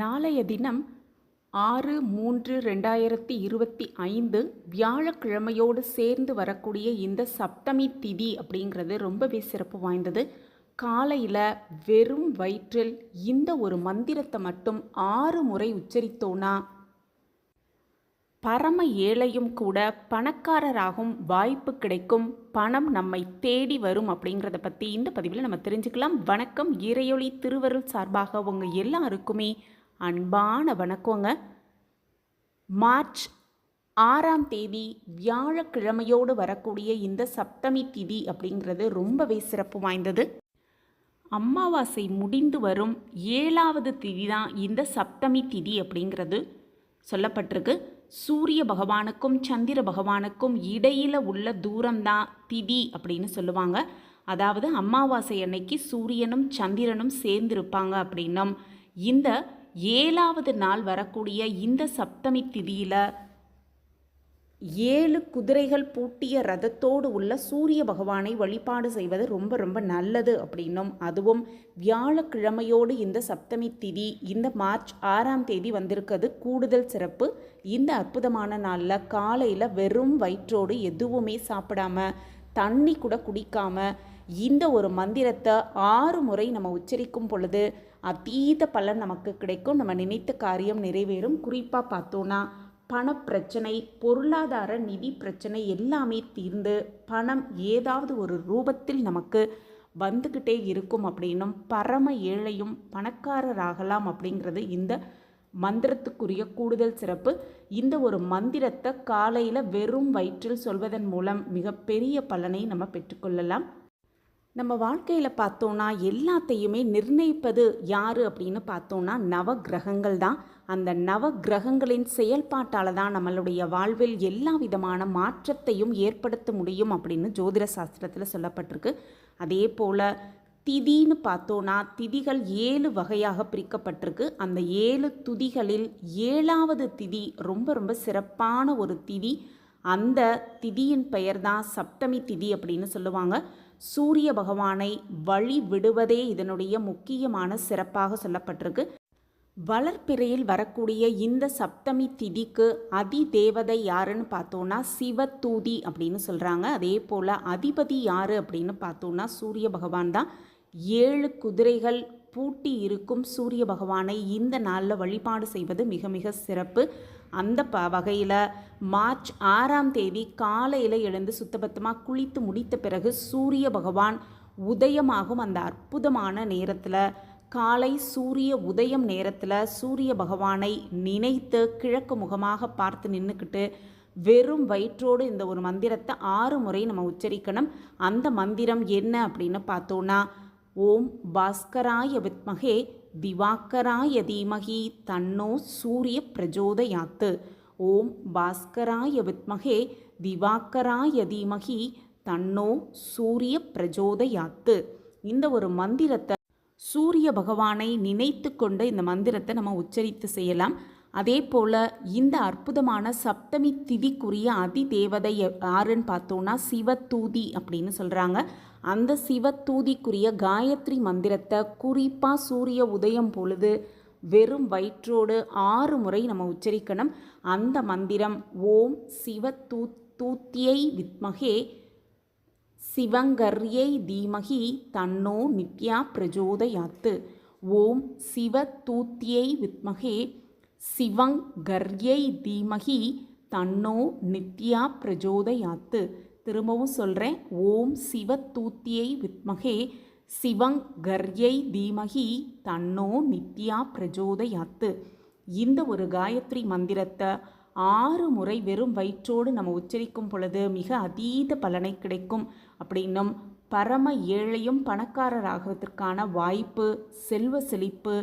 நாளைய தினம் ஆறு மூன்று ரெண்டாயிரத்தி இருபத்தி ஐந்து வியாழக்கிழமையோடு சேர்ந்து வரக்கூடிய இந்த சப்தமி திதி அப்படிங்கிறது ரொம்பவே சிறப்பு வாய்ந்தது. காலையில் வெறும் வயிற்றில் இந்த ஒரு மந்திரத்தை மட்டும் ஆறு முறை உச்சரித்தோன்னா பரம ஏழையும் கூட பணக்காரராகும் வாய்ப்பு கிடைக்கும் பணம் நம்மை தேடி வரும் அப்படிங்கிறத பற்றி இந்த பதிவில் நம்ம தெரிஞ்சுக்கலாம். வணக்கம் இறையொளி திருவருள் சார்பாக உங்கள் எல்லாருக்குமே அன்பான வணக்கங்க. மார்ச் ஆறாம் தேதி வியாழக்கிழமையோடு வரக்கூடிய இந்த சப்தமி திதி அப்படிங்கிறது ரொம்பவே சிறப்பு வாய்ந்தது. அமாவாசை முடிந்து வரும் ஏழாவது திதி தான் இந்த சப்தமி திதி அப்படிங்கிறது சொல்லப்பட்டிருக்கு. சூரிய பகவானுக்கும் சந்திர பகவானுக்கும் இடையில் உள்ள தூரம்தான் திதி அப்படின்னு சொல்லுவாங்க. அதாவது அமாவாசை அன்னைக்கு சூரியனும் சந்திரனும் சேர்ந்திருப்பாங்க அப்படின்னும். இந்த ஏழாவது நாள் வரக்கூடிய இந்த சப்தமி திதியில் ஏழு குதிரைகள் பூட்டிய ரதத்தோடு உள்ள சூரிய பகவானை வழிபாடு செய்வது ரொம்ப ரொம்ப நல்லது அப்படின்னும். அதுவும் வியாழக்கிழமையோடு இந்த சப்தமி திதி இந்த மார்ச் ஆறாம் தேதி வந்திருக்கிறது. கூடுதல் சிறப்பு இந்த அற்புதமான நாளில் காலையில் வெறும் வயிற்றோடு எதுவுமே சாப்பிடாம தண்ணி கூட குடிக்காம இந்த ஒரு மந்திரத்தை ஆறு முறை நம்ம உச்சரிக்கும் பொழுது அதீத பலன் நமக்கு கிடைக்கும். நம்ம நினைத்த காரியம் நிறைவேறும். குறிப்பாக பார்த்தோன்னா பணப்பிரச்சனை பொருளாதார நிதி பிரச்சனை எல்லாமே தீர்ந்து பணம் ஏதாவது ஒரு ரூபத்தில் நமக்கு வந்துக்கிட்டே இருக்கும் அப்படின்னும் பரம ஏழையும் பணக்காரராகலாம் அப்படிங்கிறது இந்த மந்திரத்துக்குரிய கூடுதல் சிறப்பு. இந்த ஒரு மந்திரத்தை காலையில் வெறும் வயிற்றில் சொல்வதன் மூலம் மிகப்பெரிய பலனை நம்ம பெற்றுக்கொள்ளலாம். நம்ம வாழ்க்கையில் பார்த்தோன்னா எல்லாத்தையுமே நிர்ணயிப்பது யார் அப்படின்னு பார்த்தோன்னா நவ கிரகங்கள் தான். அந்த நவ கிரகங்களின் செயல்பாட்டால் தான் நம்மளுடைய வாழ்வில் எல்லா விதமான மாற்றத்தையும் ஏற்படுத்த முடியும் அப்படின்னு ஜோதிட சாஸ்திரத்தில் சொல்லப்பட்டிருக்கு. அதே போல் திதின்னு பார்த்தோன்னா திதிகள் ஏழு வகையாக பிரிக்கப்பட்டிருக்கு. அந்த ஏழு துதிகளில் ஏழாவது திதி ரொம்ப ரொம்ப சிறப்பான ஒரு திதி. அந்த திதியின் பெயர் தான் சப்தமி திதி அப்படின்னு சொல்லுவாங்க. சூரிய பகவானை வழி விடுவதே இதனுடைய முக்கியமான சிறப்பாக சொல்லப்பட்டிருக்கு. வளர்ப்பிறையில் வரக்கூடிய இந்த சப்தமி திதிக்கு அதி தேவதை யாருன்னு பார்த்தோன்னா சிவத்தூதி அப்படின்னு சொல்கிறாங்க அதே போல் அதிபதி யார் அப்படின்னு பார்த்தோன்னா சூரிய பகவான் தான். ஏழு குதிரைகள் பூட்டி இருக்கும் சூரிய பகவானை இந்த நாளில் வழிபாடு செய்வது மிக மிக சிறப்பு. அந்த ப வகையில் மார்ச் ஆறாம் தேதி காலையில் எழுந்து சுத்தபத்தமாக குளித்து முடித்த பிறகு சூரிய பகவான் உதயமாகும் அந்த அற்புதமான நேரத்தில். காலை சூரிய உதயம் நேரத்தில் சூரிய பகவானை நினைத்து கிழக்கு முகமாக பார்த்து நின்றுக்கிட்டு வெறும் வயிற்றோடு இந்த ஒரு மந்திரத்தை ஆறு முறை நம்ம உச்சரிக்கணும். அந்த மந்திரம் என்ன அப்படின்னு பார்த்தோன்னா ஓம் பாஸ்கராய வித்மகே திவாக்கராய தீமகி தன்னோ சூரிய பிரஜோதயாத்து. ஓம் பாஸ்கராய வித்மகே திவாக்கராய தீமகி தன்னோ சூரிய பிரஜோதயாத்து. இந்த ஒரு மந்திரத்தை சூரிய பகவானை நினைத்து கொண்டு இந்த மந்திரத்தை நம்ம உச்சரித்து செய்யலாம். அதே போல் இந்த அற்புதமான சப்தமி திதிக்குரிய அதி தேவதை யாருன்னு பார்த்தோன்னா சிவத்தூதி அப்படின்னு சொல்கிறாங்க அந்த சிவத்தூதிக்குரிய காயத்ரி மந்திரத்தை குறிப்பாக சூரிய உதயம் பொழுது வெறும் வயிற்றோடு ஆறு முறை நம்ம உச்சரிக்கணும். அந்த மந்திரம் ஓம் சிவ தூ தூத்தியை வித்மகே சிவங்கர்யை தீமகி தன்னோ நித்யா பிரஜோதயாத்து. ஓம் சிவ தூத்தியை வித்மகே சிவங்கர்யை தீமகி தன்னோ நித்யா பிரஜோதயாத்து. திரும்பவும் சொல்கிறேன் ஓம் சிவ தூத்தியை வித்மகே சிவங்கர்யை தீமகி தன்னோ நித்யா பிரஜோதயாத்து. இந்த ஒரு காயத்ரி மந்திரத்தை ஆறு முறை வெறும் வயிற்றோடு நம்ம உச்சரிக்கும் பொழுது மிக அதீத பலனை கிடைக்கும். அப்படின்னும் பரம ஏழையும் பணக்காரராகுவதற்கான வாய்ப்பு செல்வ செழிப்பு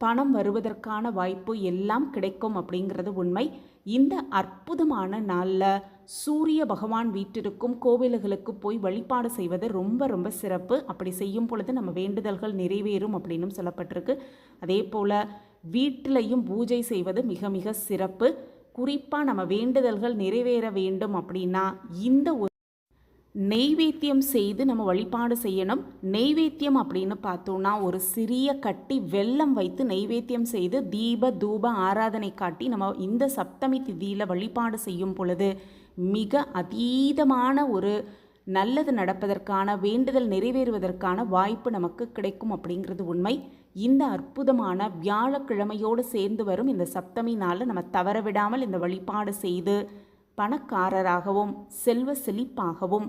பணம் வருவதற்கான வாய்ப்பு எல்லாம் கிடைக்கும் அப்படிங்கிறது உண்மை. இந்த அற்புதமான நாளில் சூரிய பகவான் வீட்டிற்கும் கோவில்களுக்கு போய் வழிபாடு செய்வது ரொம்ப ரொம்ப சிறப்பு. அப்படி செய்யும் பொழுது நம்ம வேண்டுதல்கள் நிறைவேறும் அப்படின்னும் சொல்லப்பட்டிருக்கு. அதே போல் வீட்டிலையும் பூஜை செய்வது மிக மிக சிறப்பு. குறிப்பாக நம்ம வேண்டுதல்கள் நிறைவேற வேண்டும் அப்படின்னா இந்த ஒரு நெய்வேத்தியம் செய்து நம்ம வழிபாடு செய்யணும். நெய்வேத்தியம் அப்படின்னு பார்த்தோன்னா ஒரு சிறிய கட்டி வெள்ளம் வைத்து நெய்வேத்தியம் செய்து தீப தூப ஆராதனை காட்டி நம்ம இந்த சப்தமி திதியில் வழிபாடு செய்யும் பொழுது மிக அதீதமான ஒரு நல்லது நடப்பதற்கான வேண்டுதல் நிறைவேறுவதற்கான வாய்ப்பு நமக்கு கிடைக்கும் அப்படிங்கிறது உண்மை. இந்த அற்புதமான வியாழக்கிழமையோடு சேர்ந்து வரும் இந்த சப்தமி நாளில் நம்ம தவற விடாமல் இந்த வழிபாடு செய்து பணக்காரராகவும் செல்வ செழிப்பாகவும்